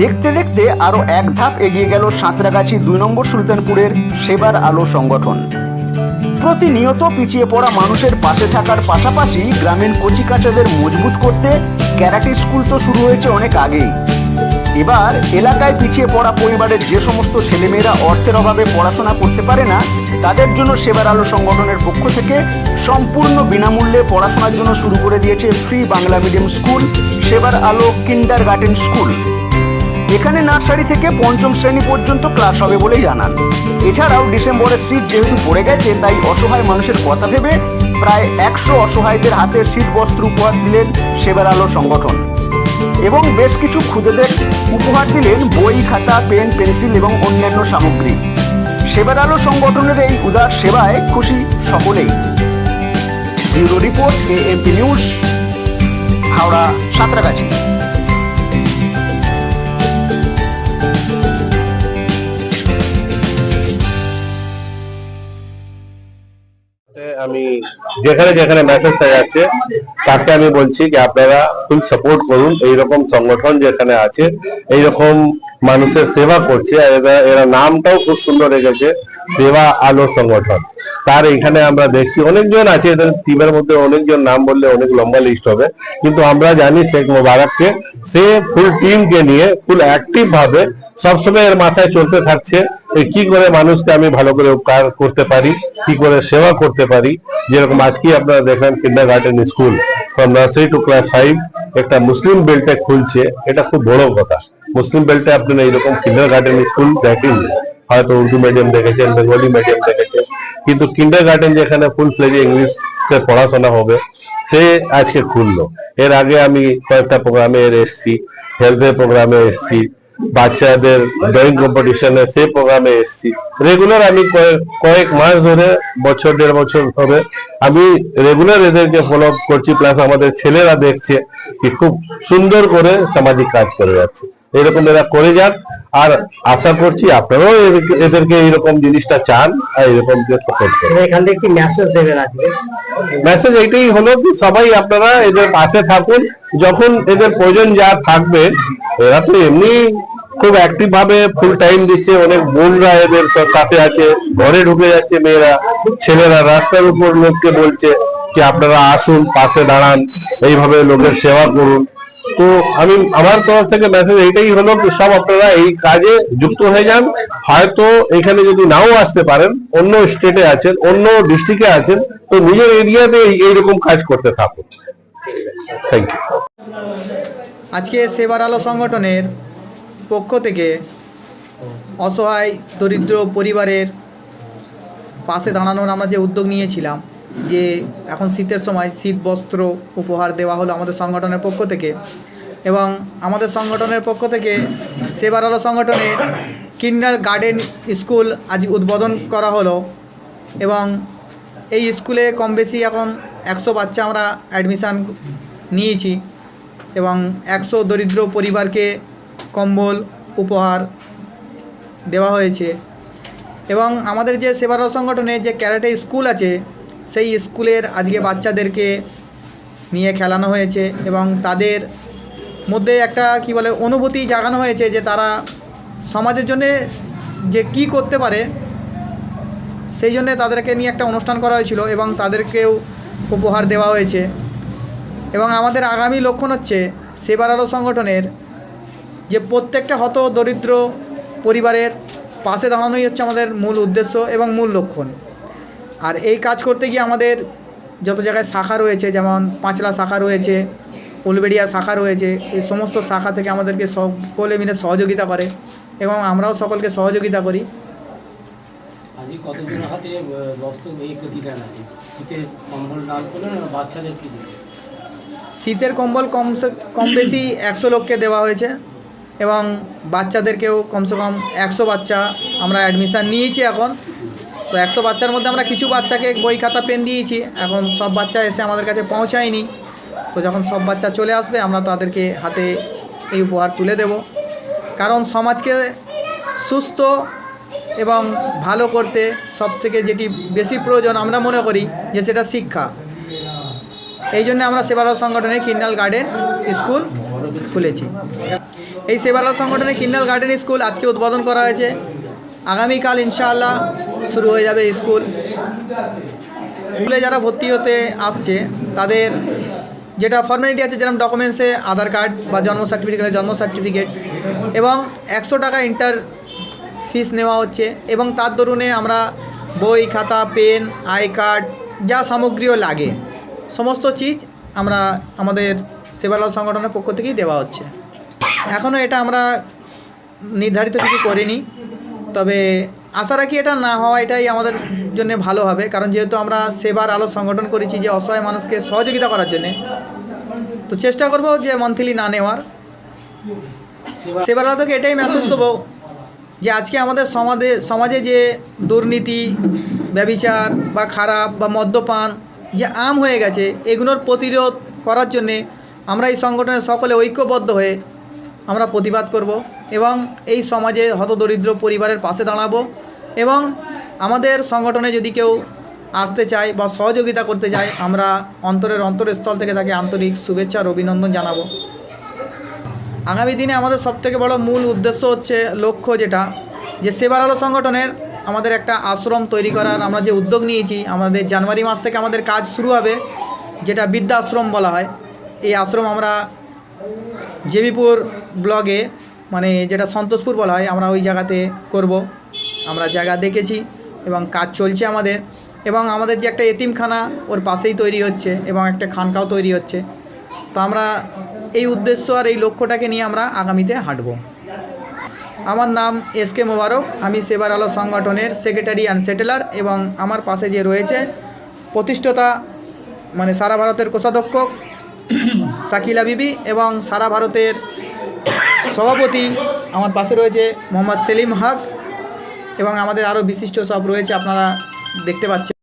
দেখতে দেখতে আরও এক ধাপ এগিয়ে গেল সাঁতরাগাছি দুই নম্বর সুলতানপুরের সেবার আলো সংগঠন। প্রতিনিয়ত পিছিয়ে পড়া মানুষের পাশে থাকার পাশাপাশি গ্রামীণ কচিকাচাদের মজবুত করতে ক্যারাটে স্কুল তো শুরু হয়েছে অনেক আগেই। এবার এলাকায় পিছিয়ে পড়া পরিবারের যে সমস্ত ছেলেমেয়েরা অর্থের অভাবে পড়াশোনা করতে পারে না, তাদের জন্য সেবার আলো সংগঠনের পক্ষ থেকে সম্পূর্ণ বিনামূল্যে পড়াশোনার জন্য শুরু করে দিয়েছে ফ্রি বাংলা মিডিয়াম স্কুল সেবার আলো কিন্ডার গার্ডেন স্কুল এখানে নার্সারি থেকে পঞ্চম শ্রেণি পর্যন্ত ক্লাস হবে বলেই জানান। এছাড়াও ডিসেম্বরের সিট যেহেতু পড়ে গেছে, তাই অসহায় মানুষের কথা ভেবে প্রায় একশো অসহায়দের হাতে শীত বস্ত্র উপহার দিলেন সেবার আলো সংগঠন। এবং বেশ কিছু খুদেদের উপহার দিলেন বই, খাতা, পেন, পেন্সিল এবং অন্যান্য সামগ্রী। সেবার আলো সংগঠনের এই উদার সেবায় খুশি সকলেই। Bureau report AMP news, Howrah Santragachi. আমি যেখানে যেখানে মেসেজটা যাচ্ছে, তাকে আমি বলছি যে আপনারা ফুল সাপোর্ট করুন। এইরকম সংগঠন যেখানে আছে, এইরকম মানুষের সেবা করছে এরা নামটাও খুব সুন্দর রেখেছে, সেবা আলো সংগঠন। তার এখানে আমরা দেখছি, অনেকজন আছে, এদের টিমের মধ্যে অনেকজন নাম বললে অনেক লম্বা লিস্ট হবে। কিন্তু আমরা জানি শেখ মোবারককে, সে ফুল টিমকে নিয়ে ফুল অ্যাক্টিভ ভাবে সবসময় এর মাথায় চলতে থাকছে। কি করে মানুষকে আমি ভালো করে উপকার করতে পারি, কি করে সেবা করতে পারি, যেরকম আজকে আপনারা দেখলেন kindergarten school from nursery to class five একটা মুসলিম বেল্টে খুলছে, এটা খুব বড় কথা। মুসলিম বেল্টে আপনারা এইরকম কিন্ডার গার্ডেন স্কুল দেখেন, হয়তো উর্দু মিডিয়াম দেখেছেন বেঙ্গলি মিডিয়াম দেখেছেন, কিন্তু কিন্ডার গার্ডেন যেখানে ফুল ফ্লেজে ইংলিশে পড়াশোনা হবে, সে আজকে খুললো। এর আগে আমি কয়েকটা প্রোগ্রামে এর এসছি হেলথের প্রোগ্রামে এসছি বাচ্চাদের ড্রয়িং কম্পিটিশনে সেই প্রোগ্রামে এসছি। রেগুলার আমি কয়েক মাস ধরে বছর দেড় বছর ধরে আমি রেগুলার এদেরকে ফলো করছি প্লাস আমাদের ছেলেরা দেখছে কি খুব সুন্দর করে সামাজিক কাজ করে যাচ্ছে। এরকম এরা করে যাক আর আশা করছি আপনারাও এদেরকে- এইরকম জিনিসটা চান আর এরকম সাপোর্ট এখান থেকে কি মেসেজ দেবেন আজকে মেসেজ এইটাই হলো কি সবাই আপনারা এদের পাশে থাকুন যখন এদের প্রয়োজন যা থাকবে এরা তো এমনি খুব অ্যাক্টিভ ভাবে ফুল টাইম দিচ্ছে, অনেক বোনরা এদের সাথে আছে, ঘরে ঢুকে যাচ্ছে মেয়েরা, ছেলেরা রাস্তার উপর লোককে বলছে যে আপনারা আসুন, পাশে দাঁড়ান, এইভাবে লোকের সেবা করুন। তো আমি, আমার তরফ থেকে মেসেজ এইটাই হলো কি সব আপনারা এই কাজে যুক্ত হয়ে যান। হয়তো এখানে যদি নাও আসতে পারেন, অন্য স্টেটে আছেন, অন্য ডিস্ট্রিক্টে আছেন, তো নিজের এরিয়াতে এইরকম কাজ করতে থাকুন। থ্যাংক ইউ আজকে সেবার আলো সংগঠনের পক্ষ থেকে অসহায়, দরিদ্র পরিবারের পাশে দাঁড়ানোর আমরা যে উদ্যোগ নিয়েছিলাম, যে এখন শীতের সময় শীত, বস্ত্র উপহার দেওয়া হলো আমাদের সংগঠনের পক্ষ থেকে এবং আমাদের সংগঠনের পক্ষ থেকে সেবার আলো সংগঠনের কিন্ডার গার্ডেন স্কুল আজ উদ্বোধন করা হলো এবং এই স্কুলে কম বেশি এখন একশো বাচ্চা আমরা অ্যাডমিশান নিয়েছি এবং একশো দরিদ্র পরিবারকে কম্বল, উপহার দেওয়া হয়েছে। এবং আমাদের যে সেবারত সংগঠনের যে ক্যারাটে স্কুল আছে, সেই স্কুলের আজকে বাচ্চাদেরকে নিয়ে খেলানো হয়েছে এবং তাদের মধ্যে একটা কি বলে, অনুভূতি জাগানো হয়েছে যে তারা সমাজের জন্যে যে কি করতে পারে, সেই জন্যে তাদেরকে নিয়ে একটা অনুষ্ঠান করা হয়েছিল এবং তাদেরকেও উপহার দেওয়া হয়েছে। এবং আমাদের আগামী লক্ষণ হচ্ছে, সেবার সংগঠনের যে প্রত্যেকটা হত দরিদ্র পরিবারের পাশে দাঁড়ানোই হচ্ছে আমাদের মূল উদ্দেশ্য এবং মূল লক্ষণ। আর এই কাজ করতে গিয়ে আমাদের যত জায়গায় শাখা রয়েছে যেমন পাঁচলা শাখা রয়েছে উলবেড়িয়া শাখা রয়েছে এই সমস্ত শাখা থেকে আমাদেরকে সকলে মিলে সহযোগিতা করে এবং আমরাও সকলকে সহযোগিতা করি। শীতের কম্বল কম সে- কম বেশি একশো লোককে দেওয়া হয়েছে। এবং বাচ্চাদেরকেও কমসে কম একশো বাচ্চা আমরা অ্যাডমিশান নিয়েছি এখন। তো একশো বাচ্চার মধ্যে আমরা কিছু বাচ্চাকে বই খাতা পেন দিয়েছি, এখন সব বাচ্চা এসে আমাদের কাছে পৌঁছায়নি। তো যখন সব বাচ্চা চলে আসবে, আমরা তাদেরকে হাতে এই উপহার তুলে দেব। কারণ সমাজকে সুস্থ এবং ভালো করতে সবথেকে যেটি বেশি প্রয়োজন আমরা মনে করি, যে সেটা শিক্ষা। এই জন্য আমরা সেবারত সংগঠনে কিন্ডাল গার্ডেন স্কুল খুলেছি। এই সেবার আলো সংগঠনের কিন্ডাল গার্ডেন স্কুল আজকে উদ্বোধন করা হয়েছে। আগামীকাল ইনশাআল্লাহ শুরু হয়ে যাবে স্কুল। স্কুলে যারা ভর্তি হতে আসছে, তাদের যেটা ফর্মালিটি আছে, যেরকম ডকুমেন্টসে আধার কার্ড বা জন্ম সার্টিফিকেট জন্ম সার্টিফিকেট এবং একশো টাকা ইন্টার ফিস নেওয়া হচ্ছে এবং তার দরুনে আমরা বই, খাতা, পেন, আই কার্ড যা সামগ্রীও লাগে, সমস্ত চিজ আমরা আমাদের সেবালাল সংগঠনের পক্ষ থেকেই দেওয়া হচ্ছে। এখনও এটা আমরা নির্ধারিত কিছু করিনি, তবে আশা রাখি এটা না হওয়া এটাই আমাদের জন্য ভালো হবে, কারণ যেহেতু আমরা সেবার আলো সংগঠন করেছি যে অসহায় মানুষকে সহযোগিতা করার জন্যে, তো চেষ্টা করব যে মান্থলি না নেওয়ার। সেবার আলো থেকে এটাই মেসেজ দেবো যে আজকে আমাদের সমাজে সমাজে যে দুর্নীতি, ব্যবিচার বা খারাপ বা মদ্যপান যে আম হয়ে গেছে, এগুলোর প্রতিরোধ করার জন্যে আমরা এই সংগঠনের সকলে ঐক্যবদ্ধ হয়ে আমরা প্রতিবাদ করব এবং এই সমাজে হতদরিদ্র পরিবারের পাশে দাঁড়াবো এবং আমাদের সংগঠনে যদি কেউ আসতে চায় বা সহযোগিতা করতে চায়, আমরা অন্তরের অন্তরস্থল থেকে তাকে আন্তরিক শুভেচ্ছা আর অভিনন্দন জানাব। আগামী দিনে আমাদের সবথেকে বড় মূল উদ্দেশ্য হচ্ছে লক্ষ্য যেটা, যে সেবার আলো সংগঠনের আমাদের একটা আশ্রম তৈরি করার আমরা যে উদ্যোগ নিয়েছি, আমাদের জানুয়ারি মাস থেকে আমাদের কাজ শুরু হবে, যেটা বৃদ্ধা আশ্রম বলা হয়। এই আশ্রম আমরা জেবিপুর ব্লগে মানে যেটা সন্তোষপুর বলা হয়, আমরা ওই জায়গাতে করব। আমরা জায়গা দেখেছি এবং কাজ চলছে আমাদের। এবং আমাদের যে একটা এতিমখানা ওর পাশেই তৈরি হচ্ছে এবং একটা খানকাও তৈরি হচ্ছে। তো আমরা এই উদ্দেশ্য আর এই লক্ষ্যটাকে নিয়ে আমরা আগামীতে হাঁটব। আমার নাম এস কে মোবারক। আমি সেবার আলো সংগঠনের সেক্রেটারি অ্যান্ড সেটেলার এবং আমার পাশে যে রয়েছে প্রতিষ্ঠাতা মানে সারা ভারতের কোষাধ্যক্ষ শাকিলা বিবি এবং সারা ভারতের সভাপতি আমার পাশে রয়েছে মোহাম্মদ সেলিম হক এবং আমাদের আরও বিশিষ্ট সব রয়েছে, আপনারা দেখতে পাচ্ছেন।